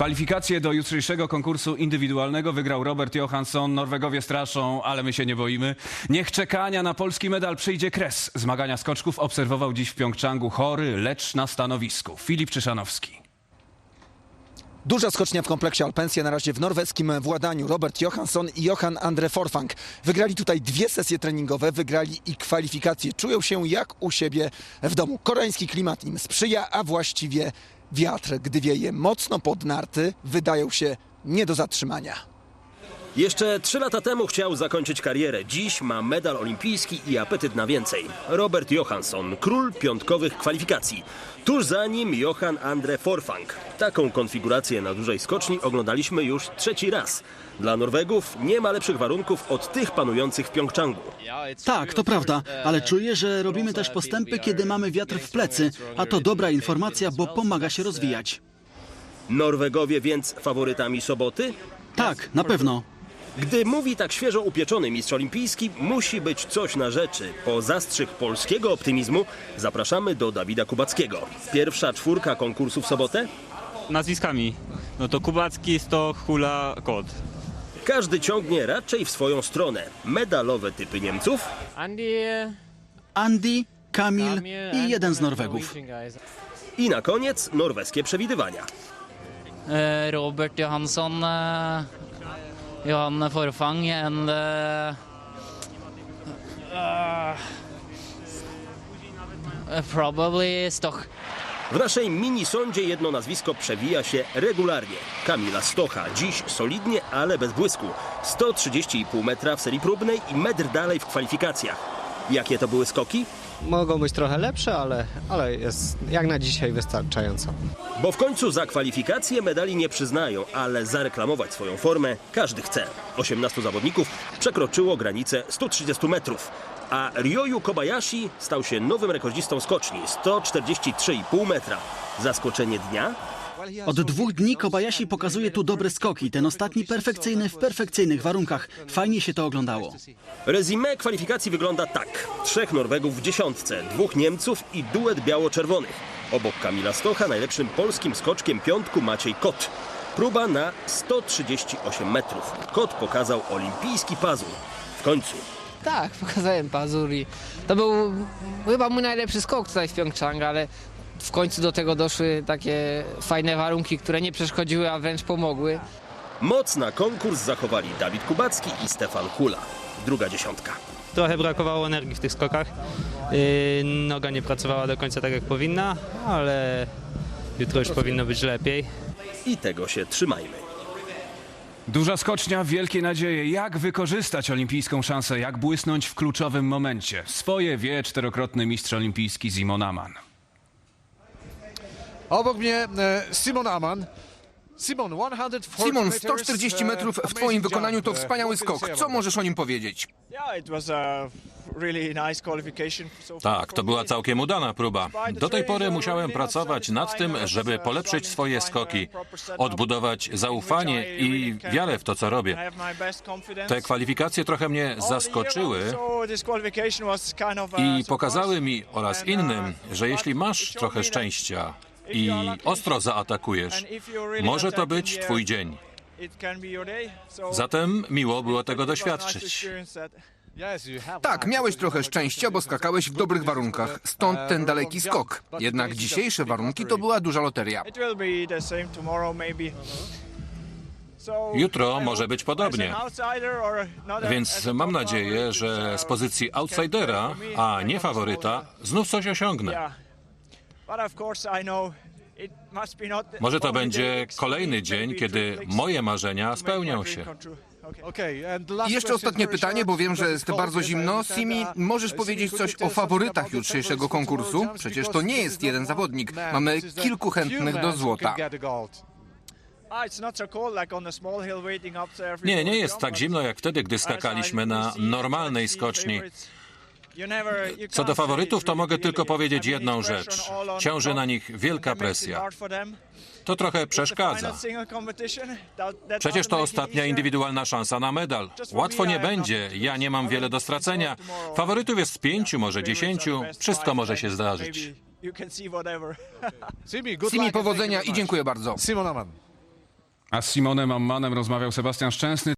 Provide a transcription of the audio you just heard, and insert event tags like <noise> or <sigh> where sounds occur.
Kwalifikacje do jutrzejszego konkursu indywidualnego wygrał Robert Johansson. Norwegowie straszą, ale my się nie boimy. Niech czekania na polski medal przyjdzie kres. Zmagania skoczków obserwował dziś w Pjongczangu chory, lecz na stanowisku. Filip Czyszanowski. Duża skocznia w kompleksie Alpensja na razie w norweskim władaniu. Robert Johansson i Johan Andre Forfang. Wygrali tutaj dwie sesje treningowe, wygrali i kwalifikacje. Czują się jak u siebie w domu. Koreański klimat im sprzyja, a właściwie wiatr, gdy wieje mocno pod narty, wydają się nie do zatrzymania. Jeszcze trzy lata temu chciał zakończyć karierę. Dziś ma medal olimpijski i apetyt na więcej. Robert Johansson, król piątkowych kwalifikacji. Tuż za nim Johan Andre Forfang. Taką konfigurację na dużej skoczni oglądaliśmy już trzeci raz. Dla Norwegów nie ma lepszych warunków od tych panujących w Pjongczangu. Tak, to prawda, ale czuję, że robimy też postępy, kiedy mamy wiatr w plecy, a to dobra informacja, bo pomaga się rozwijać. Norwegowie więc faworytami soboty? Tak, na pewno. Gdy mówi tak świeżo upieczony mistrz olimpijski, musi być coś na rzeczy. Po zastrzyk polskiego optymizmu zapraszamy do Dawida Kubackiego. Pierwsza czwórka konkursu w sobotę? nazwiskami. No to Kubacki, Stoch, Hula, Kot. Każdy ciągnie raczej w swoją stronę. Medalowe typy Niemców, Andy, Andy, Kamil i jeden z Norwegów. I na koniec norweskie przewidywania. Eh, Robert Johansson, eh, Johan Forfang and eh, eh, probably Stoch. W naszej mini sądzie jedno nazwisko przewija się regularnie. Kamila Stocha. Dziś solidnie, ale bez błysku. 130,5 metra w serii próbnej i metr dalej w kwalifikacjach. Jakie to były skoki? Mogą być trochę lepsze, ale, ale jest jak na dzisiaj wystarczająco. Bo w końcu za kwalifikacje medali nie przyznają, ale zareklamować swoją formę każdy chce. 18 zawodników przekroczyło granicę 130 metrów, a Ryoyu Kobayashi stał się nowym rekordzistą skoczni 143,5 metra. Zaskoczenie dnia? Od dwóch dni Kobayashi pokazuje tu dobre skoki, ten ostatni perfekcyjny w perfekcyjnych warunkach. Fajnie się to oglądało. Rezime kwalifikacji wygląda tak. Trzech Norwegów w dziesiątce, dwóch Niemców i duet biało-czerwonych. Obok Kamila Stocha najlepszym polskim skoczkiem piątku Maciej Kot. Próba na 138 metrów. Kot pokazał olimpijski pazur. W końcu. Tak, <laughs> pokazałem pazur i to był chyba mój najlepszy skok tutaj w Pjongczang, ale w końcu do tego doszły takie fajne warunki, które nie przeszkodziły, a wręcz pomogły. Moc na konkurs zachowali Dawid Kubacki i Stefan Kula. Druga dziesiątka. Trochę brakowało energii w tych skokach. Yy, Noga nie pracowała do końca tak jak powinna, ale jutro już powinno być lepiej. I tego się trzymajmy. Duża skocznia, wielkie nadzieje. Jak wykorzystać olimpijską szansę? Jak błysnąć w kluczowym momencie? Swoje wie czterokrotny mistrz olimpijski Simon Aman. Obok mnie e, Simon Aman. Simon, 140 Simon, 140 metrów w Twoim wykonaniu to wspaniały skok. Co możesz o nim powiedzieć? Tak, to była całkiem udana próba. Do tej pory musiałem pracować nad tym, żeby polepszyć swoje skoki, odbudować zaufanie i wiarę w to, co robię. Te kwalifikacje trochę mnie zaskoczyły i pokazały mi oraz innym, że jeśli masz trochę szczęścia i ostro zaatakujesz, może to być Twój dzień. Zatem miło było tego doświadczyć. Tak, miałeś trochę szczęścia, bo skakałeś w dobrych warunkach. Stąd ten daleki skok. Jednak dzisiejsze warunki to była duża loteria. Jutro może być podobnie. Więc mam nadzieję, że z pozycji outsidera, a nie faworyta, znów coś osiągnę. Może to będzie kolejny dzień, kiedy moje marzenia spełnią się. I jeszcze ostatnie pytanie, bo wiem, że jest bardzo zimno. Simi, możesz powiedzieć coś o faworytach jutrzejszego konkursu? Przecież to nie jest jeden zawodnik. Mamy kilku chętnych do złota. Nie, nie jest tak zimno jak wtedy, gdy skakaliśmy na normalnej skoczni. Co do faworytów, to mogę tylko powiedzieć jedną rzecz. Ciąży na nich wielka presja. To trochę przeszkadza. Przecież to ostatnia indywidualna szansa na medal. Łatwo nie będzie, ja nie mam wiele do stracenia. Faworytów jest pięciu, może dziesięciu. Wszystko może się zdarzyć. <laughs> Simi, powodzenia i dziękuję bardzo. A z Simonem Ammanem rozmawiał Sebastian Szczęsny.